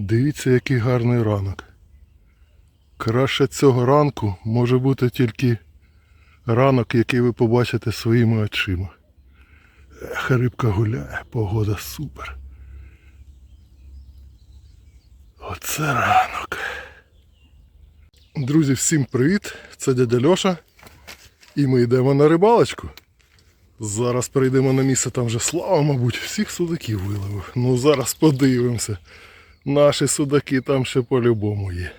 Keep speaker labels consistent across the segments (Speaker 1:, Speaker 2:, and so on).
Speaker 1: Дивіться, який гарний ранок. Краще цього ранку може бути тільки ранок, який ви побачите своїми очима. Ех, рибка гуляє, погода супер. Оце ранок. Друзі, всім привіт! Це дядя Льоша. І ми йдемо на рибалочку. Зараз прийдемо на місце, там вже слава, мабуть, всіх судаків виловив. Ну зараз подивимося. Наші судаки там ще по-любому є.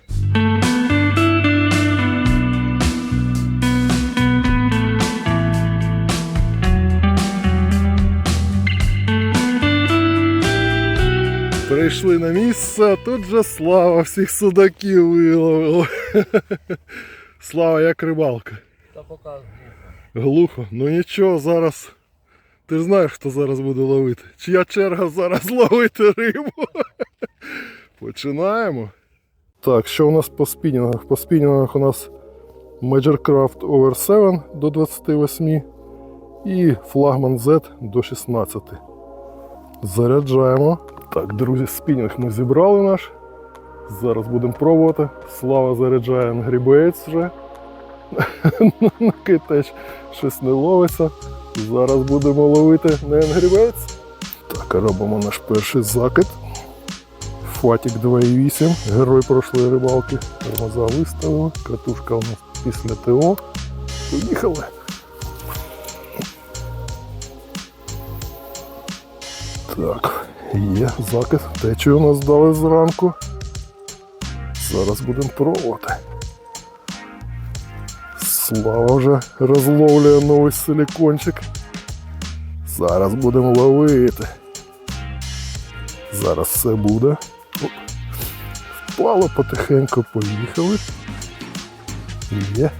Speaker 1: Прийшли на місце, а тут же слава всіх судаків виловив. Слава, як рибалка.
Speaker 2: Та показує.
Speaker 1: Глухо. Ну нічого, зараз. Ти знаєш, хто зараз буде ловити. Чия черга зараз ловити рибу? Починаємо. Так, що у нас по спінінгах? По спінінгах у нас Major Craft Over 7 до 28 і флагман Z до 16. Заряджаємо. Так, друзі, спінінг ми зібрали наш. Зараз будемо пробувати. Слава заряджає грібець вже. на китеч щось не ловиться. Зараз будемо ловити на енгрівець. Так, робимо наш перший закид. Фатік 2,8. Герой прошлої рибалки. Тормоза виставили. Катушка у нас після ТО. Поїхали. Так, є закид. Течію у нас дали зранку. Зараз будемо пробувати. Слава вже розловлює новий силікончик. Зараз будемо ловити. Зараз все буде. Оп. Впало потихеньку, поїхали. Є.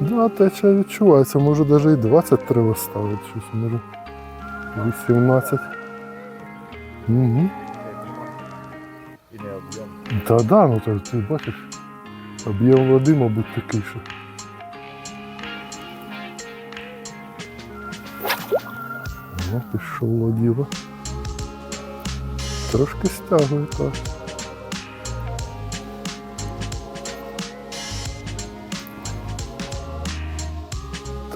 Speaker 1: Да, теча відчувається, може навіть і 20 треба ставити щось, може 18. Угу. Та да, ну то ти бачиш. Об'єм води, мабуть, такий, що. О, пішло діло. Трошки стягує так.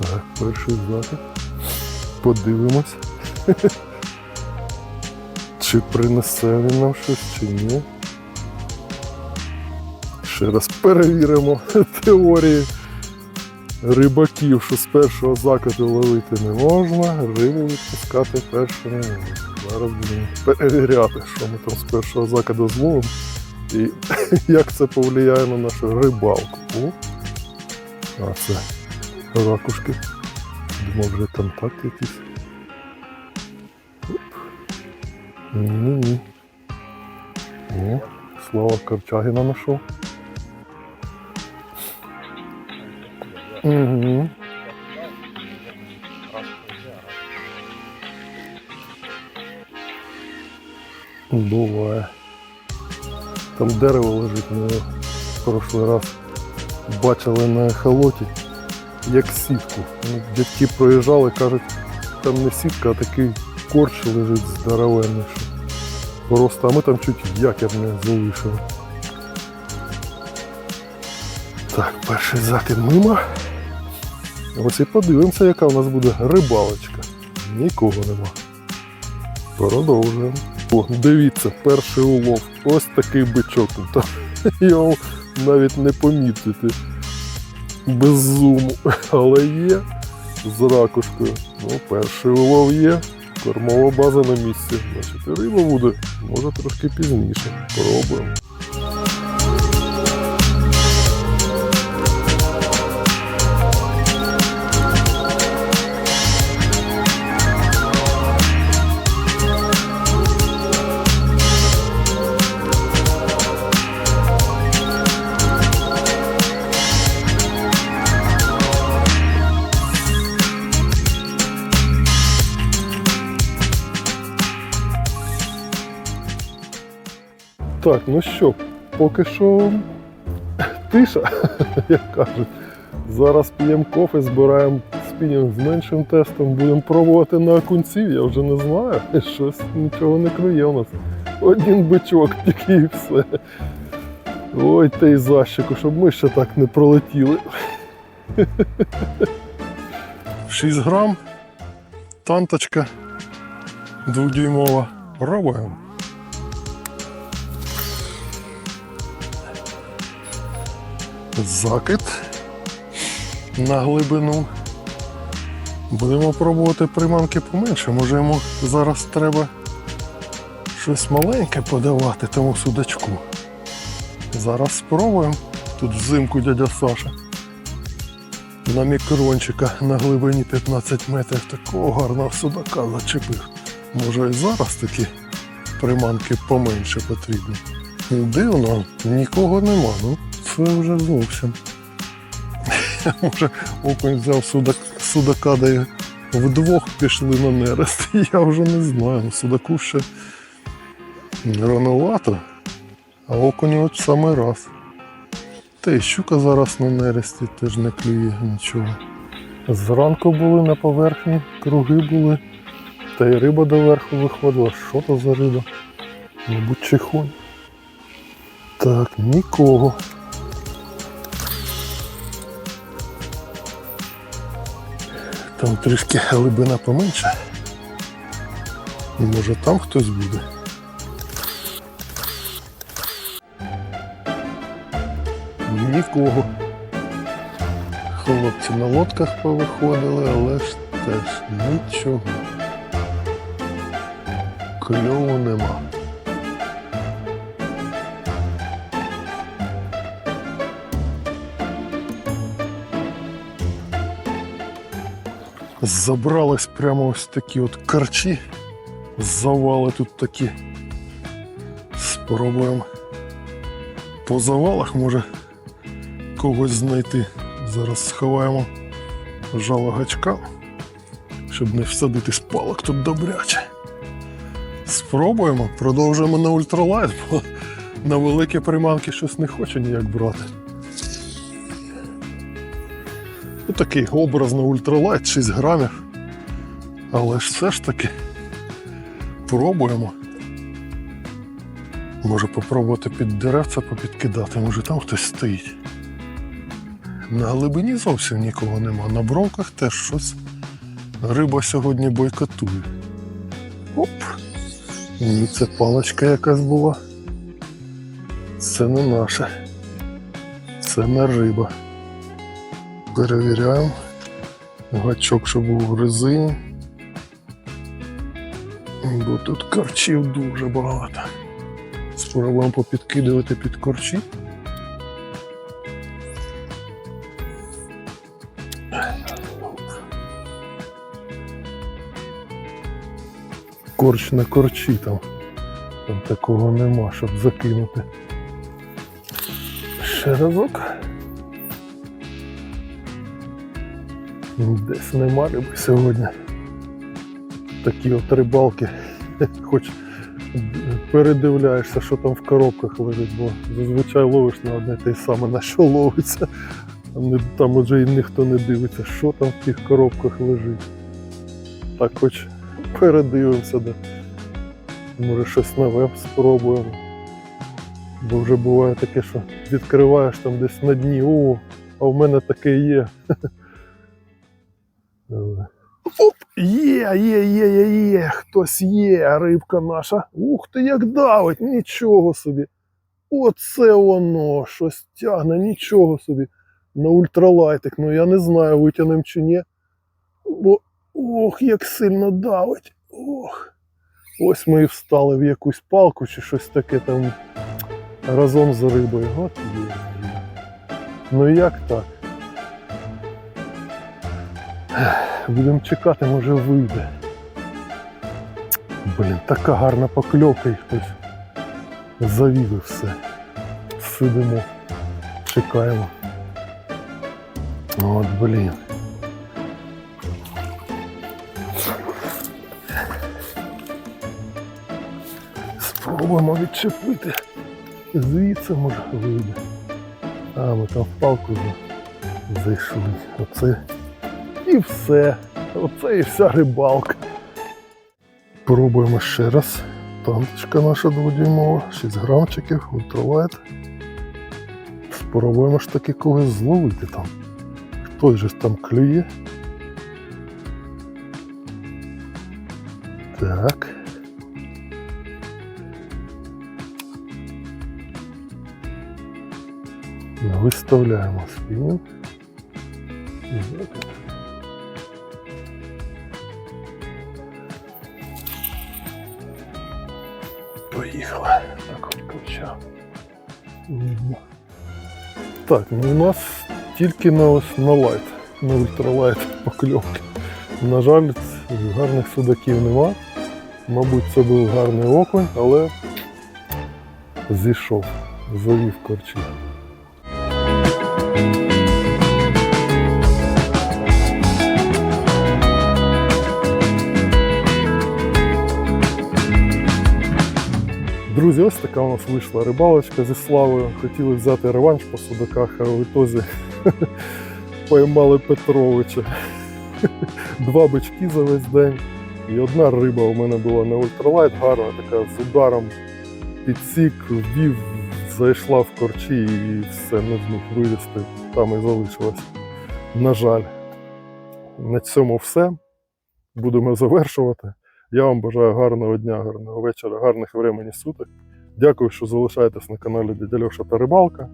Speaker 1: Так, перший захід. Подивимось. Чи принесе він нам щось, чи ні. Ще раз перевіримо теорії рибаків, що з першого закиду ловити не можна, рибу відпускати першу не. Зараз будемо перевіряти, що ми там з першого закиду зловимо і як це повлияє на нашу рибалку. О, а це ракушки. Думав, вже там так якісь. Ні-ні. О, слава Корчагіна знайшов. Угу. Буває. Там дерево лежить, ми в прошлий раз бачили на ехолоті, як сітку. Ну, Дядьки проїжджали, кажуть, там не сітка, а такий корч лежить здоровенний. Просто, а ми там чуть якір не залишили. Так, перший закид мимо. Ось і подивимося, яка у нас буде рибалочка. Нікого нема. Продовжуємо. О, дивіться, перший улов. Ось такий бичок. Та його навіть не помітити без зуму. Але є з ракушкою. Ну, перший улов є. Кормова база на місці. Значить, риба буде. Може трошки пізніше. Пробуємо. Так, ну що, поки що тиша, як кажуть. Зараз п'ємо кофе, збираємо спінінг з меншим тестом, будемо пробувати на окунців, я вже не знаю. Щось нічого не клює у нас. Один бичок тільки і все. Ой, той защику, щоб ми ще так не пролетіли. 6 грам, танточка дводюймова. Пробуємо. Закид на глибину. Будемо пробувати приманки поменше. Може йому зараз треба щось маленьке подавати тому судачку. Зараз спробуємо. Тут взимку дядя Саша. На мікрончика на глибині 15 метрів такого гарного судака зачепив. Може і зараз такі приманки поменше потрібні. Дивно, нікого нема. Ну, це вже зовсім. Може, окунь взяв судак, судака, да й вдвох пішли на нерест. Я вже не знаю. Судаку ще рановато, а окунь от в самий раз. Та й щука зараз на нересті теж не клює нічого. Зранку були на поверхні, круги були, та й риба доверху виходила. Що то за риба? Мабуть, чихонь. Так, нікого. Там трішки глибина поменше. Може там хтось буде. Нікого. Хлопці на лодках повиходили, але ж теж нічого. Кльову нема. Забрались прямо ось такі от карчі. Завали тут такі. Спробуємо по завалах може когось знайти. Зараз сховаємо жало гачка, щоб не всадити з палок тут добряче. Спробуємо, продовжуємо на ультралайт, бо на великі приманки щось не хочу ніяк брати. Ну, такий образно ультралайт, 6 грамів. Але ж все ж таки пробуємо. Може попробувати під деревця попідкидати, може там хтось стоїть. На глибині зовсім нікого нема. На бровках теж щось. Риба сьогодні бойкотує. Оп! Ні, це паличка якась була. Це не наша. Це не риба. Перевіряємо. Гачок, щоб був в резині. Бо тут корчів дуже багато. Спробуємо попідкидувати під корчі. Корч на корчі там. Там такого нема, щоб закинути. Ще разок. Десь нема риби сьогодні. Такі от рибалки. Хоч передивляєшся, що там в коробках лежить, бо зазвичай ловиш на одне те саме, на що ловиться. Там вже і ніхто не дивиться, що там в тих коробках лежить. Так хоч передивимося, де. Може щось нове спробуємо. Бо вже буває таке, що відкриваєш там десь на дні, о, а в мене таке є. Оп! Є, є, є, є, є, хтось є, рибка наша. Ух ти, як давить, нічого собі. Оце воно, щось тягне, нічого собі. На ультралайтик. Ну я не знаю, витягнем чи ні. Бо ох, як сильно давить. Ох. Ось ми і встали в якусь палку чи щось таке там разом з рибою. От є. Ну як так? Будемо чекати, може вийде. Блін, така гарна покльовка і хтось завів все. Сидимо, чекаємо. От, блін. Спробуємо відчепити. Звідси може вийде. А, ми там в палку вже зайшли. Оце і все. Оце і вся рибалка. Пробуємо ще раз. Танточка наша дводюймова, 6 грамчиків, ультралайт. Спробуємо ж таки когось зловити там. Хтось же там клює. Так. Виставляємо спінінг. Поїхали. Так компуча. Так, ну у нас тільки на на лайт, на ультралайт покльовки. На жаль, гарних судаків нема. Мабуть, це був гарний окунь, але зійшов, завів корчі. Друзі, ось така у нас вийшла рибалочка зі славою. Хотіли взяти реванш по судаках, а в ітозі поймали Петровича. Два бички за весь день. І одна риба у мене була на ультралайт, гарна, така з ударом підсік, ввів, зайшла в корчі і все не зміг вилізти. Там і залишилась. На жаль, на цьому все. Будемо завершувати. Я вам бажаю гарного дня, гарного вечора, гарних времені суток. Дякую, що залишаєтесь на каналі Дядя Льоша та Рибалка.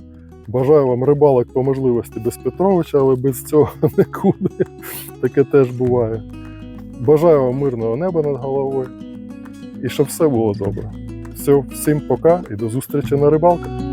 Speaker 1: Бажаю вам рибалок по можливості без Петровича, але без цього нікуди. Таке теж буває. Бажаю вам мирного неба над головою і щоб все було добре. Все, всім пока і до зустрічі на рибалках.